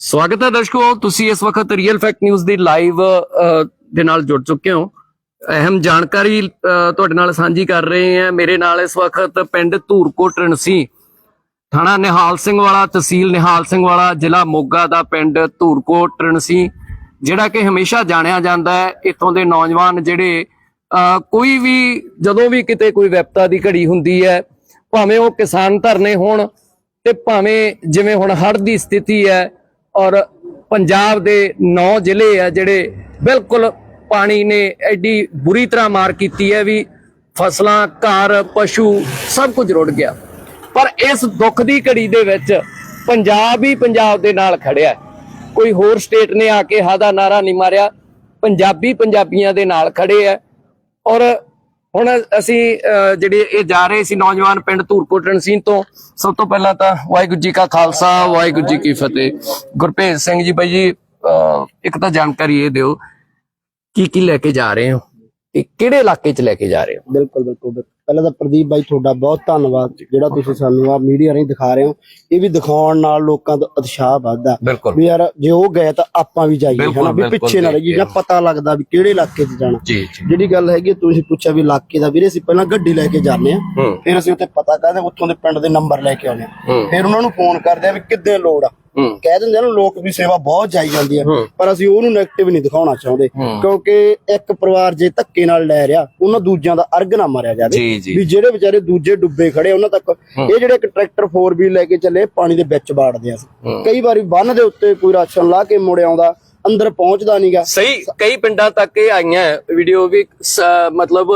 ਸਵਾਗਤ ਹੈ ਦਰਸ਼ਕੋ, ਤੁਸੀਂ ਇਸ ਵਕਤ ਰੀਅਲ ਫੈਕਟ ਨਿਊਜ਼ ਦੀ ਲਾਈਵ ਦੇ ਨਾਲ ਜੁੜ ਚੁੱਕੇ ਹੋ। ਅਹਿਮ ਜਾਣਕਾਰੀ ਤੁਹਾਡੇ ਨਾਲ ਸਾਂਝੀ ਕਰ ਰਹੇ ਹਾਂ। ਮੇਰੇ ਨਾਲ ਇਸ ਵਕਤ ਪਿੰਡ ਧੂਰਕੋਟ ਰਣਸੀ, ਥਾਣਾ ਨਿਹਾਲ ਸਿੰਘ ਵਾਲਾ, ਤਹਿਸੀਲ ਨਿਹਾਲ ਸਿੰਘ ਵਾਲਾ, ਜ਼ਿਲ੍ਹਾ ਮੋਗਾ ਦਾ ਪਿੰਡ ਧੂਰਕੋਟ ਰਣਸੀ, ਜਿਹੜਾ ਕਿ ਹਮੇਸ਼ਾ ਜਾਣਿਆ ਜਾਂਦਾ ਹੈ। ਇੱਥੋਂ ਦੇ ਨੌਜਵਾਨ ਜਿਹੜੇ ਕੋਈ ਵੀ, ਜਦੋਂ ਵੀ ਕਿਤੇ ਕੋਈ ਵਿਪਤਾ ਦੀ ਘੜੀ ਹੁੰਦੀ ਹੈ, ਭਾਵੇਂ ਉਹ ਕਿਸਾਨ ਧਰਨੇ ਹੋਣ ਤੇ ਭਾਵੇਂ ਜਿਵੇਂ ਹੁਣ ਹੜ੍ਹ ਦੀ ਸਥਿਤੀ ਹੈ ਔਰ ਪੰਜਾਬ ਦੇ 9 ਜ਼ਿਲ੍ਹੇ ਆ ਜਿਹੜੇ ਬਿਲਕੁਲ ਪਾਣੀ ਨੇ ਐਡੀ ਬੁਰੀ ਤਰ੍ਹਾਂ ਮਾਰ ਕੀਤੀ ਹੈ ਵੀ ਫਸਲਾਂ, ਘਰ, ਪਸ਼ੂ ਸਭ ਕੁਝ ਰੁੜ ਗਿਆ। ਪਰ ਇਸ ਦੁੱਖ ਦੀ ਘੜੀ ਦੇ ਵਿੱਚ ਪੰਜਾਬ ਹੀ ਪੰਜਾਬ ਦੇ ਨਾਲ ਖੜਿਆ ਕੋਈ ਹੋਰ ਸਟੇਟ ਨੇ ਆ ਕੇ ਹਾਦਾ ਨਾਰਾ ਨਹੀਂ ਮਾਰਿਆ, ਪੰਜਾਬੀ ਪੰਜਾਬੀਆਂ ਦੇ ਨਾਲ ਖੜੇ ਆ ਔਰ ਹੁਣ ਅਸੀਂ ਅਹ, ਜਿਹੜੇ ਇਹ ਜਾ ਰਹੇ ਸੀ ਨੌਜਵਾਨ ਪਿੰਡ ਧੂਰਕੋਟ ਰਣਸੀਨ ਤੋਂ ਸਭ ਤੋਂ ਪਹਿਲਾਂ ਤਾਂ ਵਾਹਿਗੁਰੂ ਜੀ ਕਾ ਖਾਲਸਾ ਵਾਹਿਗੁਰੂ ਜੀ ਕੀ ਫਤਿਹ। ਗੁਰਭੇਜ ਸਿੰਘ ਜੀ ਬਾਈ ਜੀ ਅਹ, ਇੱਕ ਤਾਂ ਜਾਣਕਾਰੀ ਇਹ ਦਿਓ ਕੀ ਕੀ ਲੈ ਕੇ ਜਾ ਰਹੇ ਹੋ? ਤੇ ਕਿਹੜੇ ਇਲਾਕੇ 'ਚ ਲੈ ਕੇ ਜਾ ਰਹੇ ਹੋ? ਬਿਲਕੁਲ ਬਿਲਕੁਲ। ਪਹਿਲਾਂ ਤਾਂ ਪ੍ਰਦੀਪ ਬਾਈ ਤੁਹਾਡਾ ਬਹੁਤ ਧੰਨਵਾਦ। ਜਿਹੜਾ ਤੁਸੀਂ ਸਾਨੂੰ ਆ ਮੀਡੀਆ ਰਾਹੀਂ ਦਿਖਾ ਰਹੇ ਹੋ ਇਹ ਵੀ ਦਿਖਾਉਣ ਨਾਲ ਲੋਕਾਂ ਦਾ ਉਤਸ਼ਾਹ ਵੱਧਦਾ। ਵੀ ਯਾਰ ਜੇ ਉਹ ਗਏ ਤਾਂ ਆਪਾਂ ਵੀ ਜਾਈਏ ਹਨਾ? ਵੀ ਪਿੱਛੇ ਨਾ ਰਹੀਏ ਜਾਂ ਪਤਾ ਲੱਗਦਾ ਵੀ ਕਿਹੜੇ ਇਲਾਕੇ 'ਚ ਜਾਣਾ। ਜਿਹੜੀ ਗੱਲ ਹੈਗੀ ਤੁਸੀਂ ਪੁੱਛਿਆ ਵੀ ਇਲਾਕੇ ਦਾ ਵੀਰੇ ਅਸੀਂ ਪਹਿਲਾਂ ਗੱਡੀ ਲੈ ਕੇ ਜਾਂਦੇ ਆ। ਫਿਰ ਅਸੀਂ ਉੱਥੇ ਪਤਾ ਕਰਦੇ ਉੱਥੋਂ ਦੇ ਪਿੰਡ ਦੇ ਨੰਬਰ ਲੈ ਕੇ ਆਉਂਦੇ ਆ। ਫਿਰ ਉਹਨਾਂ ਨੂੰ ਫੋਨ ਕਰਦੇ ਆ ਵੀ ਕਿੱਦੇ ਲੋੜ ਆ? ਕਹਿ ਦਿੰਦੇ ਨਾ ਲੋਕ ਵੀ ਸੇਵਾ ਬਹੁਤ ਜਾਈ ਜਾਂਦੀ ਹੂੰ। ਪਰ ਅਸੀਂ ਉਹਨੂੰ 네ਗੇਟਿਵ ਨਹੀਂ ਦਿਖਾਉਣਾ ਚਾਹੁੰਦੇ। ਕਿਉਂਕਿ ਇੱਕ ਪਰਿਵਾਰ ਜੇ ਧੱਕੇ ਨਾਲ ਲੈ ਰਿਹਾ ਉਹਨਾਂ ਦੂਜਿਆਂ ਦਾ ਅਰਗ ਨਾ ਮਾਰਿਆ ਜਾਵੇ। ਵੀ ਜਿਹੜੇ ਵਿਚਾਰੇ ਦੂਜੇ ਡੁੱਬੇ ਖੜੇ ਉਹਨਾਂ ਤੱਕ ਇਹ ਜਿਹੜੇ ਇੱਕ ਟਰੈਕਟਰ 4 ਲੈ ਕੇ ਚੱਲੇ ਪਾਣੀ ਦੇ ਵਿੱਚ ਬਾੜਦੇ ਆ। ਕਈ ਵਾਰੀ ਬੰਨ ਦੇ ਉੱਤੇ ਕੋਈ ਰਾਸ਼ਨ ਲਾ ਕੇ ਮੁੜ ਆਉਂਦਾ ਅੰਦਰ ਪਹੁੰਚਦਾ ਨਹੀਂਗਾ ਸਹੀ ਕਈ ਪਿੰਡਾਂ ਤੱਕ ਇਹ ਆਈਆਂ ਵੀਡੀਓ ਵੀ ਮਤਲਬ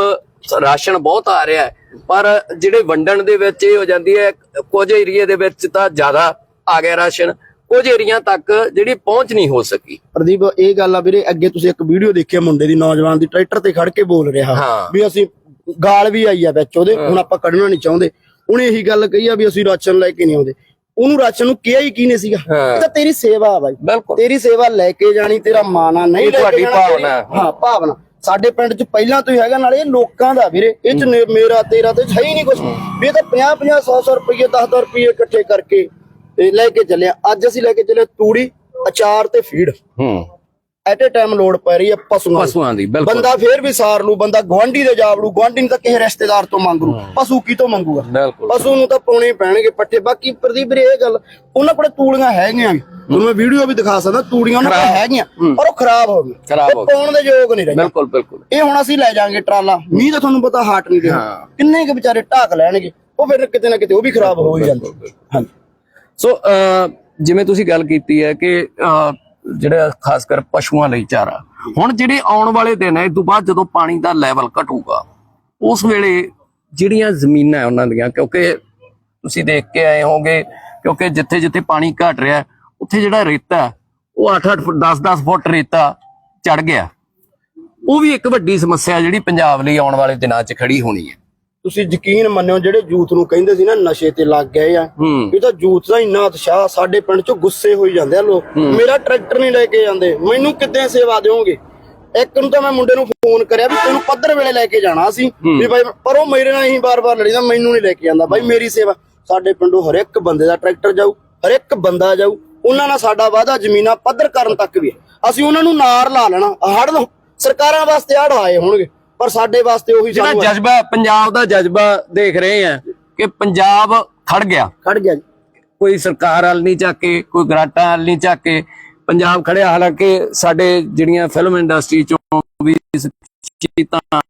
ਰਾਸ਼ਨ ਬਹੁਤ ਆ ਰਿਹਾ ਹੈ। ਪਰ ਜਿਹੜੇ ਵੰਡਣ ਦੇ ਵਿੱਚ ਇਹ ਹੋ ਜਾਂਦੀ ਹੈ ਕੁਝ ਏਰੀਏ ਦੇ ਵਿੱਚ ਤਾਂ ਜ਼ਿਆਦਾ ਆ ਗਿਆ ਰਾਸ਼ਨ। ਕੁਝ ਏਰੀਆ ਤੱਕ ਜਿਹੜੀ ਪਹੁੰਚ ਨਹੀਂ ਹੋ ਸਕੀ। ਪ੍ਰਦੀਪ ਇਹ ਗੱਲ ਆ ਵੀਰੇ ਅੱਗੇ ਤੁਸੀਂ ਇੱਕ ਵੀਡੀਓ ਦੇਖੀ ਆ ਮੁੰਡੇ ਦੀ ਨੌਜਵਾਨ ਦੀ ਟਰੈਕਟਰ ਤੇ ਖੜ ਕੇ ਬੋਲ ਰਿਹਾ। ਵੀ ਅਸੀਂ ਗਾਲ ਵੀ ਆਈ ਆ ਵਿੱਚ ਉਹਦੇ ਹੁਣ ਆਪਾਂ ਕੱਢਣਾ ਨਹੀਂ ਚਾਹੁੰਦੇ। ਉਹਨੇ ਇਹੀ ਗੱਲ ਕਹੀ ਆ ਵੀ ਅਸੀਂ ਰਾਸ਼ਨ ਲੈ ਕੇ ਨਹੀਂ ਆਉਂਦੇ। ਉਹਨੂੰ ਰਾਸ਼ਨ ਨੂੰ ਕਿਹਾ ਹੀ ਕਿਹਨੇ ਸੀਗਾ। ਇਹ ਤਾਂ ਤੇਰੀ ਸੇਵਾ ਆ ਬਾਈ। ਤੇਰੀ ਸੇਵਾ ਲੈ ਕੇ ਜਾਣੀ ਤੇਰਾ ਮਾਨਾ ਨਹੀਂ ਤੁਹਾਡੀ ਭਾਵਨਾ ਹੈ। ਭਾਵਨਾ। ਸਾਡੇ ਪਿੰਡ 'ਚ ਪਹਿਲਾਂ ਤੋਂ ਹੀ ਹੈਗਾ ਨਾਲੇ ਇਹ ਲੋਕਾਂ ਦਾ ਵੀਰੇ। ਇਹ 'ਚ ਮੇਰਾ ਤੇਰਾ ਤੇ ਹੈ ਹੀ ਨਹੀਂ ਕੁਝ ਵੀ ਇਹ ਤਾਂ 50 50 100 100 ਰੁਪਏ 10 10 ਰੁਪਏ ਇਕੱਠੇ ਕਰਕੇ ਤੇ ਲੈ ਕੇ ਚੱਲੇ ਆ। ਅੱਜ ਅਸੀਂ ਲੈ ਕੇ ਚੱਲੇ ਤੂੜੀ ਅਚਾਰ ਤੇ ਫੀਡ। ਹੂੰ। ਐਟ ਅ ਟਾਈਮ ਲੋਡ ਪੈ ਰਹੀ ਹੈ ਪਸ਼ੂਆਂ। ਪਸ਼ੂਆਂ ਦੀ ਬਿਲਕੁਲ। ਬੰਦਾ ਫੇਰ ਵੀ ਸਾਰ ਲੂ ਬੰਦਾ ਗਵਾਂਢੀ ਦੇ ਜਾਵੜੂ ਗਵਾਂਢੀ ਨੂੰ ਤਾਂ ਕਿਸੇ ਰਿਸ਼ਤੇਦਾਰ ਤੋਂ ਮੰਗ ਲੂ। ਪਸ਼ੂ ਕੀ ਤੋਂ ਮੰਗੂਗਾ? ਬਿਲਕੁਲ। ਪਸ਼ੂ ਨੂੰ ਤਾਂ ਪਾਉਣੇ ਪੈਣਗੇ ਪੱਠੇ। ਬਾਕੀ ਪ੍ਰਦੀਪ ਵੀਰੇ ਇਹ ਗੱਲ ਉਹਨਾਂ ਕੋਲੇ ਤੂੜੀਆਂ ਹੈਗੀਆਂ ਤੁਹਾਨੂੰ ਮੈਂ ਵੀਡੀਓ ਵੀ ਦਿਖਾ ਸਕਦਾ ਤੂੜੀਆਂ ਉਹਨਾਂ ਕੋਲ ਹੈਗੀਆਂ ਪਰ ਉਹ ਖਰਾਬ ਹੋ ਗਈਆਂ। ਖਰਾਬ ਹੋ ਉਹ ਪਾਉਣ ਦੇ ਯੋਗ ਨਹੀਂ ਰਹੀਆਂ। ਬਿਲਕੁਲ ਬਿਲਕੁਲ। ਇਹ ਹੁਣ ਅਸੀਂ ਲੈ ਜਾਾਂਗੇ ਟਰਾਲਾ। ਮੀਂਹ ਤਾਂ ਤੁਹਾਨੂੰ ਪਤਾ ਹਾਟ ਨਹੀਂ ਰਿਹਾ। ਹਾਂ। ਕਿੰਨੇ ਕੁ ਵਿਚਾਰੇ ਢਾਕ ਲੈਣਗੇ ਉਹ ਫਿਰ ਕਿਤੇ ਨਾ ਕਿਤੇ ਉਹ ਵੀ ਖਰਾਬ ਹੋ ਹੀ ਜਾਂਦੇ। ਹਾਂਜੀ। ਸੋ ਜਿਵੇਂ ਤੁਸੀਂ ਗੱਲ ਕੀਤੀ ਹੈ ਕਿ ਜਿਹੜਾ ਖਾਸ ਕਰ ਪਸ਼ੂਆਂ ਲਈ ਚਾਰਾ, ਹੁਣ ਜਿਹੜੇ ਆਉਣ ਵਾਲੇ ਦਿਨ ਹੈ ਇਸ ਤੋਂ ਬਾਅਦ ਜਦੋਂ ਪਾਣੀ ਦਾ ਲੈਵਲ ਘਟੂਗਾ, ਉਸ ਵੇਲੇ ਜਿਹੜੀਆਂ ਜ਼ਮੀਨਾਂ ਉਹਨਾਂ ਦੀਆਂ, ਕਿਉਂਕਿ ਤੁਸੀਂ ਦੇਖ ਕੇ ਆਏ ਹੋਗੇ ਕਿਉਂਕਿ ਜਿੱਥੇ ਜਿੱਥੇ ਪਾਣੀ ਘਟ ਰਿਹਾ ਉੱਥੇ ਜਿਹੜਾ ਰੇਤਾ ਉਹ 8-8 ਫੁੱਟ 10-10 ਫੁੱਟ ਰੇਤਾ ਚੜ ਗਿਆ। ਉਹ ਵੀ ਇੱਕ ਵੱਡੀ ਸਮੱਸਿਆ ਜਿਹੜੀ ਪੰਜਾਬ ਲਈ ਆਉਣ ਵਾਲੇ ਦਿਨਾਂ 'ਚ ਖੜੀ ਹੋਣੀ ਹੈ। ਤੁਸੀਂ ਯਕੀਨ ਮੰਨਿਓ ਜਿਹੜੇ ਯੂਥ ਨੂੰ ਕਹਿੰਦੇ ਸੀ ਨਾ ਨਸ਼ੇ ਤੇ ਲੱਗ ਗਏ ਆ ਇਹ ਤਾਂ ਯੂਥ ਦਾ ਇੰਨਾ ਉਤਸ਼ਾਹ ਸਾਡੇ ਪਿੰਡ ਚੋਂ ਗੁੱਸੇ ਹੋਈ ਜਾਂਦੇ ਆ ਲੋਕ। ਮੇਰਾ ਟਰੈਕਟਰ ਨਹੀਂ ਲੈ ਕੇ ਜਾਂਦੇ। ਮੈਨੂੰ ਕਿੱਦਾਂ ਸੇਵਾ ਦਿਓਗੇ? ਇੱਕ ਨੂੰ ਤਾਂ ਮੈਂ ਮੁੰਡੇ ਨੂੰ ਫੋਨ ਕਰਿਆ ਵੀ ਤੈਨੂੰ ਪੱਧਰ ਵੇਲੇ ਲੈ ਕੇ ਜਾਣਾ ਸੀ। ਵੀ ਬਾਈ ਪਰ ਉਹ ਮੇਰੇ ਨਾਲ ਹੀ ਬਾਰ-ਬਾਰ ਲੜੀਦਾ ਮੈਨੂੰ ਨਹੀਂ ਲੈ ਕੇ ਜਾਂਦਾ। ਬਾਈ ਮੇਰੀ ਸੇਵਾ ਸਾਡੇ ਪਿੰਡੋਂ ਹਰ ਇੱਕ ਬੰਦੇ ਦਾ ਟਰੈਕਟਰ ਜਾਊ ਹਰ ਇੱਕ ਬੰਦਾ ਜਾਊ ਉਹਨਾਂ ਨਾਲ ਸਾਡਾ ਵਾਅਦਾ ਜ਼ਮੀਨਾਂ ਪੱਧਰ ਕਰਨ ਤੱਕ ਵੀ। ਅਸੀਂ ਉਹਨਾਂ ਨੂੰ ਨਾਰ ਲਾ ਲੈਣਾ ਹੜ ਸਰਕਾਰਾਂ ਵਾਸਤੇ ਹੜ ਆਏ ਹੋਣਗੇ। ਪਰ ਸਾਡੇ ਵਾਸਤੇ ਉਹੀ ਜਿਹੜਾ ਜਜ਼ਬਾ ਪੰਜਾਬ ਦਾ ਜਜ਼ਬਾ ਦੇਖ ਰਹੇ ਆ ਕਿ ਪੰਜਾਬ ਖੜ ਗਿਆ। ਖੜ ਗਿਆ ਜੀ। ਕੋਈ ਸਰਕਾਰ ਵੱਲ ਨਹੀਂ ਝਾਕੇ ਕੋਈ ਗਰਾਟਾਂ ਵੱਲ ਨਹੀਂ ਝਾਕੇ। ਪੰਜਾਬ ਖੜਿਆ ਹਾਲਾਂਕਿ ਸਾਡੇ ਜਿਹੜੀਆਂ ਫਿਲਮ ਇੰਡਸਟਰੀ ਚੋਂ ਵੀ ਸ਼ਖਸੀਅਤਾਂ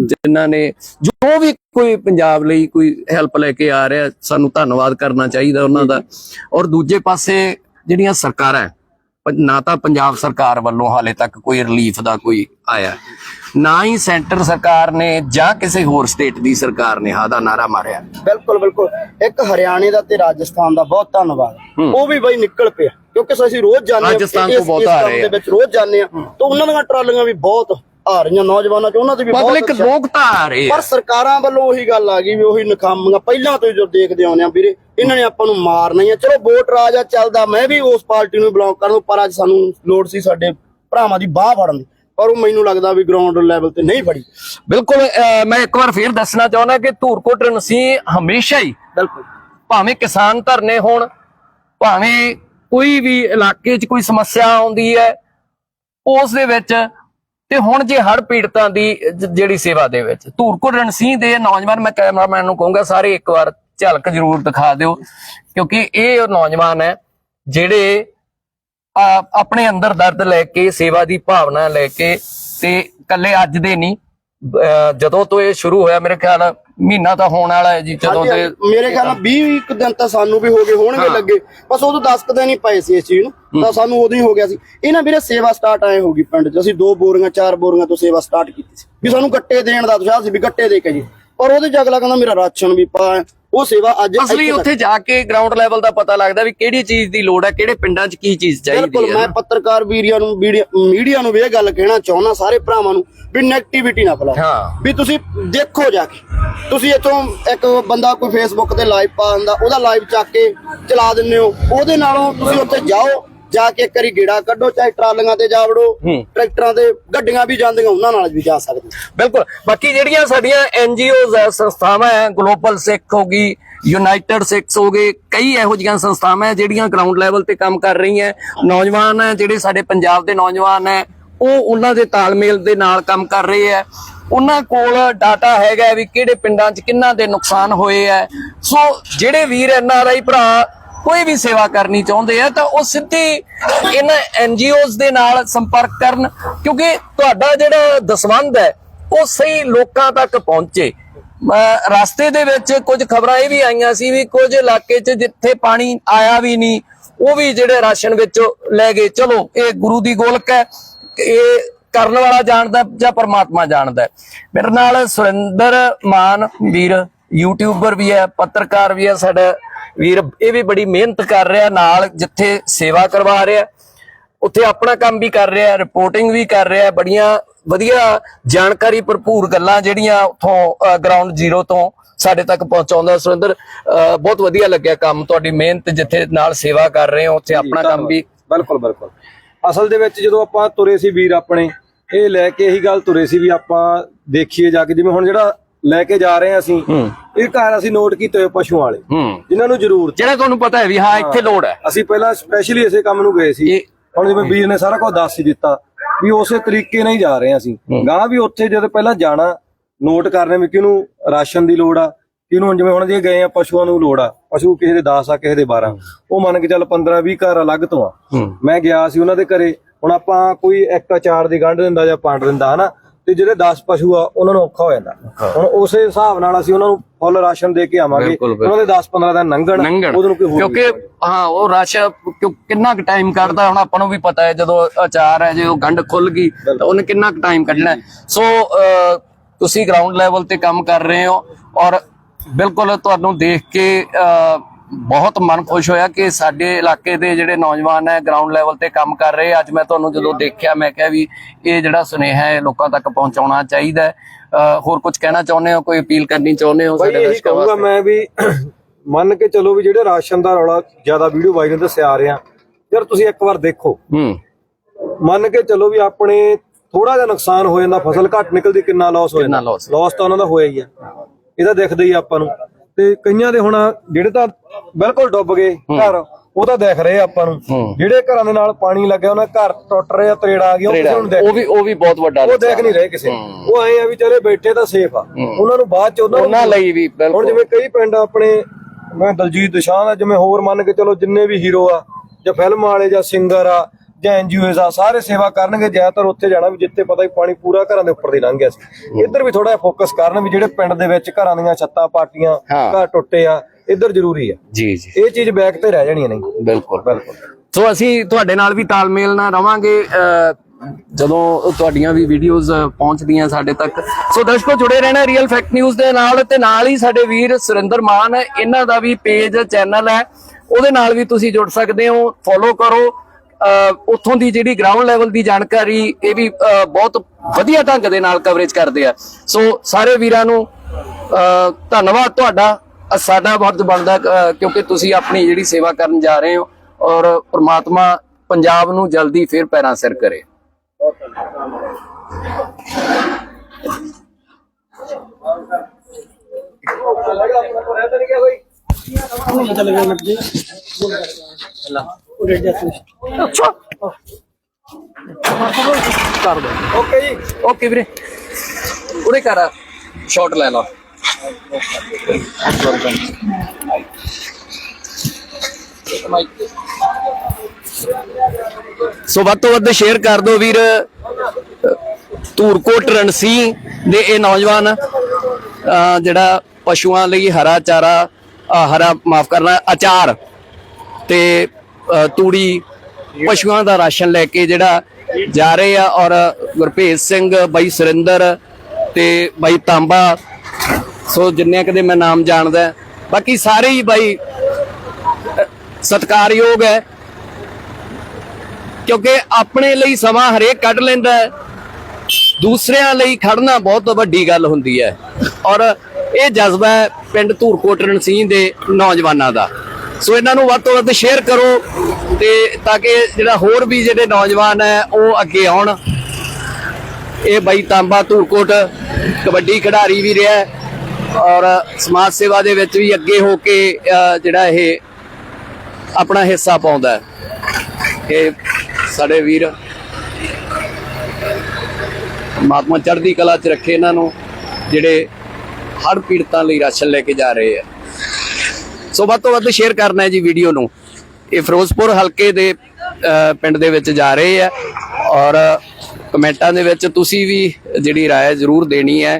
ਜਿਨ੍ਹਾਂ ਨੇ ਜੋ ਵੀ ਕੋਈ ਪੰਜਾਬ ਲਈ ਕੋਈ ਹੈਲਪ ਲੈ ਕੇ ਆ ਰਿਹਾ ਸਾਨੂੰ ਧੰਨਵਾਦ ਕਰਨਾ ਚਾਹੀਦਾ ਉਹਨਾਂ ਦਾ। ਔਰ ਦੂਜੇ ਪਾਸੇ ਜਿਹੜੀਆਂ ਸਰਕਾਰਾਂ ਨਾ ਤਾਂ ਪੰਜਾਬ ਸਰਕਾਰ ਵੱਲੋਂ ਹਾਲੇ ਤੱਕ ਕੋਈ ਰਿਲੀਫ ਦਾ ਕੋਈ ਆਇਆ। ਨਾ ਹੀ ਸੈਂਟਰ ਸਰਕਾਰ ਨੇ ਜਾਂ ਕਿਸੇ ਹੋਰ ਸਟੇਟ ਦੀ ਸਰਕਾਰ ਨੇ ਹਾ ਦਾ ਨਾਰਾ ਮਾਰਿਆ। ਬਿਲਕੁਲ ਬਿਲਕੁਲ। ਇੱਕ ਹਰਿਆਣੇ ਦਾ ਤੇ ਰਾਜਸਥਾਨ ਦਾ ਬਹੁਤ ਧੰਨਵਾਦ। ਉਹ ਵੀ ਬਾਈ ਨਿਕਲ ਪਿਆ। ਕਿਉਂਕਿ ਅਸੀਂ ਰੋਜ਼ ਜਾਂਦੇ ਹਾਂ ਰਾਜਸਥਾਨ ਤੋਂ ਬਹੁਤ ਆ ਰਹੇ ਦੇ ਆ। ਵਿੱਚ ਰੋਜ਼ ਜਾਂਦੇ ਆ ਤਾਂ ਉਹਨਾਂ ਦੀਆਂ ਟਰਾਲੀਆਂ ਵੀ ਬਹੁਤ ਆ ਰਹੀਆਂ ਨੌਜਵਾਨਾਂ ਚ ਉਹਨਾਂ ਦੀ ਵੀ ਬਹੁਤ ਪਬਲਿਕ। ਲੋਕ ਤਾਂ ਆ ਰਹੇ ਪਰ ਸਰਕਾਰਾਂ ਵੱਲੋਂ ਉਹੀ ਗੱਲ ਆ ਗਈ ਵੀ ਉਹੀ ਨਕਾਮੀਆਂ ਪਹਿਲਾਂ ਤੋਂ ਜੋ ਦੇਖਦੇ ਆਉਂਦੇ ਆ ਵੀਰੇ ਇਹਨਾਂ ਨੇ ਆਪਾਂ ਨੂੰ ਮਾਰਨਾ ਹੀ ਆ। ਚਲੋ ਵੋਟ ਰਾਜ ਆ ਚੱਲਦਾ ਮੈਂ ਵੀ ਉਸ ਪਾਰਟੀ ਨੂੰ ਬਿਲੋਂਗ ਕਰਦਾ ਪਰ ਅੱਜ ਸਾਨੂੰ ਲੋੜ ਸੀ ਸਾਡੇ ਭਰਾਵਾਂ ਦੀ ਬਾਹ ਫੜਨ ਦੀ। ਪਰ ਉਹ ਮੈਨੂੰ ਲੱਗਦਾ ਵੀ ਗਰਾਊਂਡ ਲੈਵਲ ਤੇ ਨਹੀਂ ਫੜੀ। ਬਿਲਕੁਲ ਮੈਂ ਇੱਕ ਵਾਰ ਫੇਰ ਦੱਸਣਾ ਚਾਹੁੰਦਾ ਕਿ ਧੂਰਕੋਟ ਰਣਸੀ ਹਮੇਸ਼ਾ ਹੀ ਬਿਲਕੁਲ। ਭਾਵੇਂ ਕਿਸਾਨ ਧਰਨੇ ਹੋਣ ਭਾਵੇਂ ਕੋਈ ਵੀ ਇਲਾਕੇ 'ਚ ਕੋਈ ਸਮੱਸਿਆ ਆਉਂਦੀ ਹੈ ਉਸ ਦੇ ਵਿੱਚ ਤੇ ਹੁਣ ਜੇ ਹੜ ਪੀੜਤਾਂ ਦੀ ਜਿਹੜੀ ਸੇਵਾ ਦੇ ਵਿੱਚ ਧੂਰਕੋਟ ਰਣਸੀ ਦੇ ਨੌਜਵਾਨ, ਮੈਂ ਕੈਮਰਾਮੈਨ ਨੂੰ ਕਹੂੰਗਾ, ਸਾਰੇ ਇੱਕ ਵਾਰ ਝਲਕ ਜ਼ਰੂਰ ਦਿਖਾ ਦਿਓ, ਕਿਉਂਕਿ ਇਹ ਉਹ ਨੌਜਵਾਨ ਹੈ, ਜਿਹੜੇ ਆਪਣੇ ਅੰਦਰ ਦਰਦ ਲੈ ਕੇ, ਸੇਵਾ ਦੀ ਭਾਵਨਾ ਲੈ ਕੇ, ਤੇ ਕੱਲੇ ਅੱਜ ਦੇ ਨਹੀਂ ਜਦੋਂ ਤੋਂ ਇਹ ਸ਼ੁਰੂ ਹੋਇਆ ਮੇਰੇ ਖਿਆਲ ਮਹੀਨਾ ਤਾਂ ਹੋਣ ਵਾਲਾ ਹੈ ਜੀ ਜਦੋਂ ਤੇ ਮੇਰੇ ਖਿਆਲ ਨਾਲ 20 ਇੱਕ ਦਿਨ ਤਾਂ ਸਾਨੂੰ ਵੀ ਹੋ ਗਏ ਹੋਣਗੇ ਲੱਗੇ। ਬਸ ਉਦੋਂ 10 ਕੁ ਦਿਨ ਹੀ ਪਏ ਸੀ ਇਸ ਚੀਜ਼ ਨੂੰ ਤਾਂ ਸਾਨੂੰ ਉਦੋਂ ਹੀ ਹੋ ਗਿਆ ਸੀ। ਇਹਨਾਂ ਵੀਰੇ ਸੇਵਾ ਸਟਾਰਟ ਆਏ ਹੋਗੀ ਪਿੰਡ 'ਚ। ਅਸੀਂ ਦੋ ਬੋਰੀਆਂ ਚਾਰ ਬੋਰੀਆਂ ਤੋਂ ਸੇਵਾ ਸਟਾਰਟ ਕੀਤੀ ਸੀ। ਵੀ ਸਾਨੂੰ ਗੱਟੇ ਦੇਣ ਦਾ ਦੁਸ਼ਾਹ ਸੀ ਵੀ ਗੱਟੇ ਦੇ ਕੇ ਜੀ। ਪਰ ਉਹਦੇ ਚ ਅਗਲਾ ਕਹਿੰਦਾ ਮੇਰਾ ਰਾਸ਼ਨ ਵੀ ਪਾ। ਉਹ ਸੇਵਾ ਅੱਜ ਅਸਲੀ ਉੱਥੇ ਜਾ ਕੇ ਗਰਾਊਂਡ ਲੈਵਲ ਦਾ ਪਤਾ ਲੱਗਦਾ ਵੀ ਕਿਹੜੀ ਚੀਜ਼ ਦੀ ਲੋੜ ਹੈ ਕਿਹੜੇ ਪਿੰਡਾਂ 'ਚ ਕੀ ਚੀਜ਼ ਚਾਹੀਦੀ ਬਿਲਕੁਲ ਹੈ ਮੈਂ ਪੱਤਰਕਾਰ ਵੀਰੀਆਂ ਨੂੰ ਮੀਡੀਆ ਨੂੰ ਵੀ ਇਹ ਗੱਲ ਕਹਿਣਾ ਚਾਹੁੰਦਾ ਸਾਰੇ ਭਰਾਵਾਂ ਨੂੰ ਵੀ ਨੈਗੇਟਿਵਿਟੀ ਨਾ ਫੈਲਾਓ। ਵੀ ਤੁਸੀਂ ਦੇਖੋ ਜਾ ਕੇ। ਤੁਸੀਂ ਇੱਥੋਂ ਇੱਕ ਬੰਦਾ ਕੋਈ ਫੇਸਬੁੱਕ ਤੇ ਲਾਈਵ ਪਾ ਦਿੰਦਾ ਉਹਦਾ ਲਾਈਵ ਚੱਕ ਕੇ ਚਲਾ ਦਿੰਦੇ ਹੋ। ਉਹਦੇ ਨਾਲੋਂ ਤੁਸੀਂ ਉੱਥੇ ਜਾਓ ਜਾ ਕੇ ਇੱਕ ਵਾਰੀ ਗੇੜਾ ਕੱਢੋ ਚਾਹੇ ਟਰਾਲੀਆਂ ਤੇ ਜਾ ਵੜੋ। ਟਰੈਕਟਰਾਂ ਤੇ ਗੱਡੀਆਂ ਵੀ ਜਾਂਦੀਆਂ ਉਹਨਾਂ ਨਾਲ ਵੀ ਜਾ ਸਕਦੇ। ਬਿਲਕੁਲ ਬਾਕੀ ਜਿਹੜੀਆਂ ਸਾਡੀਆਂ ਐਨਜੀਓਜ਼ ਹੈ ਸੰਸਥਾਵਾਂ ਹੈ ਗਲੋਬਲ ਸਿੱਖ ਹੋ ਗਈ ਯੂਨਾਈਟਿਡ ਸਿੱਖਸ ਹੋ ਗਏ ਕਈ ਇਹੋ ਜਿਹੀਆਂ ਸੰਸਥਾਵਾਂ ਹੈ ਜਿਹੜੀਆਂ ਗਰਾਊਂਡ ਲੈਵਲ ਤੇ ਕੰਮ ਕਰ ਰਹੀਆਂ ਨੌਜਵਾਨ ਹੈ ਜਿਹੜੇ ਸਾਡੇ ਪੰਜਾਬ ਦੇ ਨੌਜਵਾਨ ਹੈ ਉਹ ਉਹਨਾਂ ਦੇ ਤਾਲਮੇਲ ਦੇ ਨਾਲ ਕੰਮ ਕਰ ਰਹੇ ਹੈ ਉਹਨਾਂ ਕੋਲ ਡਾਟਾ ਹੈਗਾ ਵੀ ਕਿਹੜੇ ਪਿੰਡਾਂ 'ਚ ਕਿੰਨਾ ਦੇ ਨੁਕਸਾਨ ਹੋਏ ਹੈ ਸੋ ਜਿਹੜੇ ਵੀਰ ਐਨਆਰਆਈ ਭਰਾ ਕੋਈ ਵੀ ਸੇਵਾ ਕਰਨੀ ਚਾਹੁੰਦੇ ਆ, ਤਾਂ ਉਹ ਸਿੱਧੀ ਇਹਨਾਂ ਐਨਜੀਓਜ਼ ਦੇ ਨਾਲ ਸੰਪਰਕ ਕਰਨ, ਕਿਉਂਕਿ ਤੁਹਾਡਾ ਜਿਹੜਾ ਦਸਵੰਦ ਹੈ, ਉਹ ਸਹੀ ਲੋਕਾਂ ਤੱਕ ਪਹੁੰਚੇ। ਰਸਤੇ ਦੇ ਵਿੱਚ ਕੁਝ ਖਬਰਾਂ ਇਹ ਵੀ ਆਈਆਂ ਸੀ ਵੀ ਕੁਝ ਇਲਾਕੇ 'ਚ ਜਿੱਥੇ ਪਾਣੀ ਆਇਆ ਵੀ ਨਹੀਂ, ਉਹ ਵੀ ਜਿਹੜੇ ਰਾਸ਼ਨ ਵਿੱਚ ਲੈ ਗਏ। ਚਲੋ, ਇਹ ਗੁਰੂ ਦੀ ਗੋਲਕ ਹੈ, ਇਹ ਕਰਨ ਵਾਲਾ ਜਾਣਦਾ ਜਾਂ ਪਰਮਾਤਮਾ ਜਾਣਦਾ ਮੇਰੇ ਨਾਲ ਸੁਰਿੰਦਰ ਮਾਨ ਵੀਰ, ਯੂਟਿਊਬਰ ਵੀ ਹੈ, ਪੱਤਰਕਾਰ ਵੀ ਹੈ ਸਾਡਾ ਵੀਰ ਇਹ ਵੀ ਬੜੀ ਮਿਹਨਤ ਕਰ ਰਿਹਾ ਨਾਲ ਜਿੱਥੇ ਸੇਵਾ ਕਰਵਾ ਰਿਹਾ ਉੱਥੇ ਆਪਣਾ ਕੰਮ ਵੀ ਕਰ ਰਿਹਾ ਰਿਪੋਰਟਿੰਗ ਵੀ ਕਰ ਰਿਹਾ ਬੜੀਆਂ ਵਧੀਆ ਜਾਣਕਾਰੀ ਭਰਪੂਰ ਗੱਲਾਂ ਜਿਹੜੀਆਂ ਉਥੋਂ ਗਰਾਊਂਡ ਜ਼ੀਰੋ ਤੋਂ ਸਾਡੇ ਤੱਕ ਪਹੁੰਚਾਉਂਦਾ। ਸੁਰਿੰਦਰ ਬਹੁਤ ਵਧੀਆ ਲੱਗਿਆ ਕੰਮ ਤੁਹਾਡੀ ਮਿਹਨਤ ਜਿੱਥੇ ਨਾਲ ਸੇਵਾ ਕਰ ਰਹੇ ਹੋ ਉੱਥੇ ਆਪਣਾ ਕੰਮ ਵੀ ਬਿਲਕੁਲ ਬਿਲਕੁਲ। ਅਸਲ ਦੇ ਵਿੱਚ ਜਦੋਂ ਆਪਾਂ ਤੁਰੇ ਸੀ ਵੀਰ ਆਪਣੇ ਇਹ ਲੈ ਕੇ ਇਹੀ ਗੱਲ ਤੁਰੇ ਸੀ ਵੀ ਆਪਾਂ ਦੇਖੀਏ ਜਾ ਕੇ ਜਿਵੇਂ ਹੁਣ ਜਿਹੜਾ ਲੈ ਕੇ ਜਾ ਰਹੇ ਹਾਂ ਅਸੀਂ ਇਹ ਘਰ ਅਸੀਂ ਨੋਟ ਕੀਤੇ ਹੋਏ ਪਸ਼ੂਆਂ ਵਾਲੇ। ਹੂੰ। ਜਿਨ੍ਹਾਂ ਨੂੰ ਜ਼ਰੂਰਤ ਜਿਹੜਾ ਤੁਹਾਨੂੰ ਪਤਾ ਹੈ ਵੀ ਹਾਂ ਇੱਥੇ ਲੋੜ ਹੈ। ਅਸੀਂ ਪਹਿਲਾਂ ਸਪੈਸ਼ਲੀ ਇਸੇ ਕੰਮ ਨੂੰ ਗਏ ਸੀ। ਹੁਣ ਜਿਵੇਂ ਵੀਰ ਨੇ ਸਾਰਾ ਕੁਝ ਦੱਸ ਹੀ ਦਿੱਤਾ ਵੀ ਉਸੇ ਤਰੀਕੇ ਨਾਲ ਹੀ ਜਾ ਰਹੇ ਹਾਂ ਅਸੀਂ। ਗਾਂ ਵੀ ਉੱਥੇ ਜਦੋਂ ਪਹਿਲਾਂ ਜਾਣਾ ਨੋਟ ਕਰਨੇ ਵੀ ਕਿਹਨੂੰ ਰਾਸ਼ਨ ਦੀ ਲੋੜ ਆ ਕਿਹਨੂੰ ਹੁਣ ਜਿਵੇਂ ਹੁਣ ਜੇ ਗਏ ਆ ਪਸ਼ੂਆਂ ਨੂੰ ਲੋੜ ਆ ਪਸ਼ੂ ਕਿਸੇ ਦੇ 10 ਆ ਕਿਸੇ ਦੇ 12 ਉਹ ਮੰਨ ਕੇ ਚੱਲ 15 20 ਘਰ ਅਲੱਗ ਤੋਂ ਆ। ਮੈਂ ਗਿਆ ਸੀ ਉਹਨਾਂ ਦੇ ਘਰੇ। ਹੁਣ ਆਪਾਂ ਕੋਈ ਇੱਕ ਅਚਾਰ ਦੀ ਗੰਢ ਦਿੰਦਾ ਜਾਂ ਪੰਡ ਦਿੰਦਾ ਹਨਾ? ਤੇ ਜਿਹੜੇ 10 ਪਸ਼ੂ ਆ ਉਹਨਾਂ ਨੂੰ ਔਖਾ ਹੋ ਜਾਂਦਾ। ਹੁਣ ਉਸੇ ਹਿਸਾਬ ਨਾਲ ਅਸੀਂ ਉਹਨਾਂ ਨੂੰ ਫੁੱਲ ਰਾਸ਼ਨ ਦੇ ਕੇ ਆਵਾਂਗੇ। ਉਹਨਾਂ ਦੇ 10 15 ਦਿਨ ਲੰਘਣ ਉਹਨੂੰ ਕੋਈ ਹੋਰ ਕਿਉਂਕਿ ਹਾਂ ਉਹ ਰਸ਼ ਕਿਉਂ- ਕਿੰਨਾ ਕੁ ਟਾਈਮ ਕੱਢਦਾ ਹੁਣ ਆਪਾਂ ਨੂੰ ਵੀ ਪਤਾ ਹੈ ਜਦੋਂ ਅਚਾਰ ਹੈ ਜੇ ਉਹ ਗੰਢ ਖੁੱਲ ਗਈ ਤਾਂ ਉਹਨੇ ਕਿੰਨਾ ਕੁ ਟਾਈਮ ਕੱਢਣਾ। ਸੋ ਤੁਸੀਂ ਗਰਾਊਂਡ ਲੈਵਲ ਤੇ ਕੰਮ ਕਰ ਰਹੇ ਹੋ ਔਰ ਬਿਲਕੁਲ ਤੁਹਾਨੂੰ ਦੇਖ ਕੇ ਬਹੁਤ ਮਨ ਖੁਸ਼ ਹੋਇਆ ਕਿ ਸਾਡੇ ਇਲਾਕੇ ਦੇ ਜਿਹੜੇ ਨੌਜਵਾਨ ਹੈ ਗਰਾਊਂਡ ਲੈਵਲ ਤੇ ਕੰਮ ਕਰ ਰਹੇ ਅੱਜ ਮੈਂ ਤੁਹਾਨੂੰ ਜਦੋਂ ਦੇਖਿਆ ਮੈਂ ਕਿਹਾ ਵੀ ਇਹ ਜਿਹੜਾ ਸੁਨੇਹਾ ਹੈ ਲੋਕਾਂ ਤੱਕ ਪਹੁੰਚਾਉਣਾ ਚਾਹੀਦਾ ਹੋਰ ਕੁਝ ਕਹਿਣਾ ਚਾਹੁੰਦੇ ਹੋ? ਕੋਈ ਅਪੀਲ ਕਰਨੀ ਚਾਹੁੰਦੇ ਹੋ ਸਾਡੇ ਦਰਸ਼ਕਾਂ ਵਾਸਤੇ? ਮੈਂ ਵੀ ਮੰਨ ਕੇ ਚੱਲੋ ਵੀ ਜਿਹੜੇ ਰਾਸ਼ਨ ਦਾ ਰੌਲਾ ਜ਼ਿਆਦਾ ਵੀਡੀਓ ਨੇ ਦੱਸਿਆ ਆ ਰਿਹਾ ਯਾਰ ਤੁਸੀਂ ਇੱਕ ਵਾਰ ਦੇਖੋ। ਹੂੰ। ਮੰਨ ਕੇ ਚੱਲੋ ਵੀ ਆਪਣੇ ਥੋੜਾ ਜਿਹਾ ਨੁਕਸਾਨ ਹੋ ਜਾਂਦਾ ਫਸਲ ਘੱਟ ਨਿਕਲਦੀ ਕਿੰਨਾ ਲਾਸ ਹੋ ਜਾਂਦਾ? ਲਾਸ ਤਾਂ ਉਹਨਾਂ ਦਾ ਹੋਇਆ ਹੀ ਆ। ਇਹਦਾ ਦਿਖਦਾ ਹੀ ਆਪਾਂ ਨੂੰ। ਤੇ ਕਈਆਂ ਦੇ ਹੁਣ ਜਿਹੜੇ ਤਾਂ ਬਿਲਕੁਲ ਡੁੱਬ ਗਏ ਘਰ ਉਹ ਤਾਂ ਦਿਖ ਰਹੇ ਆਪਾਂ ਨੂੰ। ਜਿਹੜੇ ਘਰਾਂ ਦੇ ਨਾਲ ਪਾਣੀ ਲੱਗਿਆ ਉਹਨਾਂ ਘਰ ਟੁੱਟ ਰਹੇ ਆ ਤਰੇੜਾ ਆ ਗਿਆ ਉਹ ਕਿਸੇ ਨੂੰ ਦਿਖ ਉਹ ਵੀ ਉਹ ਵੀ ਬਹੁਤ ਵੱਡਾ ਉਹ ਦੇਖ ਨਹੀਂ ਰਹੇ ਕਿਸੇ। ਉਹ ਆਏ ਆ ਵੀ ਚਲੇ ਬੈਠੇ ਤਾਂ ਸੇਫ ਆ। ਉਹਨਾਂ ਨੂੰ ਬਾਅਦ ਚ ਉਹਨਾਂ ਲਈ ਵੀ ਹੁਣ ਬਿਲਕੁਲ। ਜਿਵੇਂ ਕਈ ਪਿੰਡ ਆਪਣੇ ਮੈਂ ਦਲਜੀਤ ਦੁਸ਼ਾਨ ਆ ਜਿਵੇਂ ਹੋਰ ਮੰਨ ਕੇ ਚਲੋ ਜਿੰਨੇ ਵੀ ਹੀਰੋ ਆ ਜਾਂ ਫਿਲਮ ਵਾਲੇ ਜਾਂ ਸਿੰਗਰ ਆ ਜਾਂ ਐਨਜੀਓਜ਼ ਆ ਸਾਰੇ ਸੇਵਾ ਕਰਨਗੇ ਜ਼ਿਆਦਾਤਰ ਉੱਥੇ ਜਾਣਾ ਵੀ ਜਿੱਥੇ ਪਤਾ ਹੀ ਪਾਣੀ ਪੂਰਾ ਘਰਾਂ ਦੇ ਉੱਪਰ ਦੀ ਲੰਘ ਗਿਆ ਸੀ। ਇੱਧਰ ਵੀ ਥੋੜਾ ਫੋਕਸ ਕਰਨ ਵੀ ਜਿਹੜੇ ਪਿੰਡ ਦੇ ਵਿੱਚ ਘਰਾਂ ਦੀਆਂ ਛੱਤਾਂ ਪਾਟੀਆਂ। ਘਰ ਟੁੱਟੇ ਆ ਇੱਧਰ ਜ਼ਰੂਰੀ ਆ। ਜੀ ਜੀ। ਇਹ ਚੀਜ਼ ਬੈਕ ਤੇ ਰਹਿ ਜਾਣੀਆਂ ਨਹੀਂ। ਬਿਲਕੁਲ। ਬਿਲਕੁਲ। ਸੋ ਅਸੀਂ ਤੁਹਾਡੇ ਨਾਲ ਵੀ ਤਾਲਮੇਲ ਨਾਲ ਰਵਾਂਗੇ ਜਦੋਂ ਤੁਹਾਡੀਆਂ ਵੀ ਵੀਡੀਓਜ਼ ਪਹੁੰਚਦੀਆਂ ਸਾਡੇ ਤੱਕ। ਸੋ ਦਰਸ਼ਕੋ ਜੁੜੇ ਰਹਿਣਾ ਰੀਅਲ ਫੈਕਟ ਨਿਊਜ਼ ਦੇ ਨਾਲ ਤੇ ਨਾਲ ਹੀ ਸਾਡੇ ਵੀਰ ਸੁਰਿੰਦਰ ਮਾਨ ਇਹਨਾਂ ਦਾ ਵੀ ਪੇਜ ਚੈਨਲ ਹੈ। ਉਹਦੇ ਨਾਲ ਵੀ ਤੁਸੀਂ ਜੁੜ ਸਕਦੇ ਹੋ ਫੋਲੋ ਕਰੋ। ਉੱਥੋਂ ਦੀ ਜਿਹੜੀ ਗਰਾਊਂਡ ਲੈਵਲ ਦੀ ਜਾਣਕਾਰੀ ਇਹ ਵੀ ਬਹੁਤ ਵਧੀਆ ਢੰਗ ਦੇ ਨਾਲ ਕਵਰੇਜ ਕਰਦੇ ਆ। ਸੋ ਸਾਰੇ ਵੀਰਾਂ ਨੂੰ ਧੰਨਵਾਦ ਤੁਹਾਡਾ। ਸਾਡਾ ਬਹੁਤ ਬਣਦਾ ਕਿਉਂਕਿ ਤੁਸੀਂ ਆਪਣੀ ਜਿਹੜੀ ਸੇਵਾ ਕਰਨ ਜਾ ਰਹੇ ਹੋ ਔਰ ਪ੍ਰਮਾਤਮਾ ਪੰਜਾਬ ਨੂੰ ਜਲਦੀ ਫਿਰ ਪੈਰਾਂ ਸਿਰ ਕਰੇ। ਅੱਛਾ। ਕਰ ਦੋ। ਓਕੇ ਜੀ। ਓਕੇ ਵੀਰੇ। ਉਰੇ ਕਰ ਸ਼ਾਟ ਲੈ ਲਾ। ਸੋ ਵੱਧ ਤੋਂ ਵੱਧ ਸ਼ੇਅਰ ਕਰ ਦਿਓ ਵੀਰ। ਧੂਰਕੋਟ ਰਣਸੀ ਦੇ ਇਹ ਨੌਜਵਾਨ ਅਹ ਜਿਹੜਾ ਪਸ਼ੂਆਂ ਲਈ ਹਰਾ ਚਾਰਾ ਹਰਾ ਮਾਫ ਕਰਨਾ ਅਚਾਰ ਤੇ ਤੂੜੀ ਪਸ਼ੂਆਂ ਦਾ ਰਾਸ਼ਨ ਲੈ ਕੇ ਜਿਹੜਾ ਜਾ ਰਹੇ ਆ ਔਰ ਗੁਰਭੇਜ ਸਿੰਘ, ਬਾਈ ਸੁਰਿੰਦਰ ਤੇ ਬਾਈ ਤਾਂਬਾ। ਸੋ ਜਿੰਨੇ ਕਦੇ ਮੈਂ ਨਾਮ ਜਾਣਦਾ, ਬਾਕੀ ਸਾਰੇ ਹੀ ਬਾਈ ਅਹ ਸਤਿਕਾਰਯੋਗ ਹੈ। ਕਿਉਂਕਿ ਆਪਣੇ ਲਈ ਸਮਾਂ ਹਰੇਕ ਕੱਢ ਲੈਂਦਾ ਹੈ, ਦੂਸਰਿਆਂ ਲਈ ਖੜਨਾ ਬਹੁਤ ਵੱਡੀ ਗੱਲ ਹੁੰਦੀ ਹੈ। ਔਰ ਇਹ ਜਜ਼ਬਾ ਹੈ ਪਿੰਡ ਧੂਰਕੋਟ ਰਣਸੀਂਹ ਦੇ ਨੌਜਵਾਨਾਂ ਦਾ। ਸੋ ਇਹਨਾਂ ਨੂੰ ਵੱਧ ਤੋਂ ਵੱਧ ਸ਼ੇਅਰ ਕਰੋ ਤੇ ਤਾਂ ਕਿ ਜਿਹੜਾ ਹੋਰ ਵੀ ਜਿਹੜੇ ਨੌਜਵਾਨ ਹੈ, ਉਹ ਅੱਗੇ ਆਉਣ। ਇਹ ਬਾਈ ਤਾਂਬਾ ਧੂਰਕੋਟ ਕਬੱਡੀ ਖਿਡਾਰੀ ਵੀ ਰਿਹਾ ਹੈ ਔਰ ਸਮਾਜ ਸੇਵਾ ਦੇ ਵਿੱਚ ਵੀ ਅੱਗੇ ਹੋ ਕੇ ਜਿਹੜਾ ਇਹ ਆਪਣਾ ਹਿੱਸਾ ਪਾਉਂਦਾ ਇਹ ਸਾਡੇ ਵੀਰ ਮਾਤਮਾ ਚੜ੍ਹਦੀ ਕਲਾ 'ਚ ਰੱਖੇ ਇਹਨਾਂ ਨੂੰ, ਜਿਹੜੇ ਹਰ ਪੀੜਤਾਂ ਲਈ ਰਾਸ਼ਨ ਲੈ ਕੇ ਜਾ ਰਹੇ ਆ ਸੋ ਵੱਧ ਤੋਂ ਵੱਧ ਸ਼ੇਅਰ ਕਰਨਾ ਹੈ ਜੀ ਵੀਡੀਓ ਨੂੰ ਇਹ ਫਿਰੋਜ਼ਪੁਰ ਹਲਕੇ ਦੇ ਅਹ, ਪਿੰਡ ਦੇ ਵਿੱਚ ਜਾ ਰਹੇ ਆ ਔਰ ਕਮੈਂਟਾਂ ਦੇ ਵਿੱਚ ਤੁਸੀਂ ਵੀ ਜਿਹੜੀ رائے ਜ਼ਰੂਰ ਦੇਣੀ ਹੈ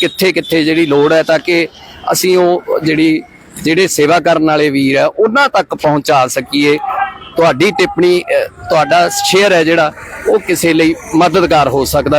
ਕਿੱਥੇ ਕਿੱਥੇ ਜਿਹੜੀ ਲੋੜ ਹੈ ਤਾਂ ਕਿ ਅਸੀਂ ਉਹ ਜਿਹੜੀ ਜਿਹੜੇ ਸੇਵਾ ਕਰਨ ਵਾਲੇ ਵੀਰ ਆ ਉਹਨਾਂ ਤੱਕ ਪਹੁੰਚਾ ਸਕੀਏ ਤੁਹਾਡੀ ਟਿੱਪਣੀ ਅਹ, ਤੁਹਾਡਾ ਸ਼ੇਅਰ ਹੈ ਜਿਹੜਾ ਉਹ ਕਿਸੇ ਲਈ ਮਦਦਗਾਰ ਹੋ ਸਕਦਾ ਹੈ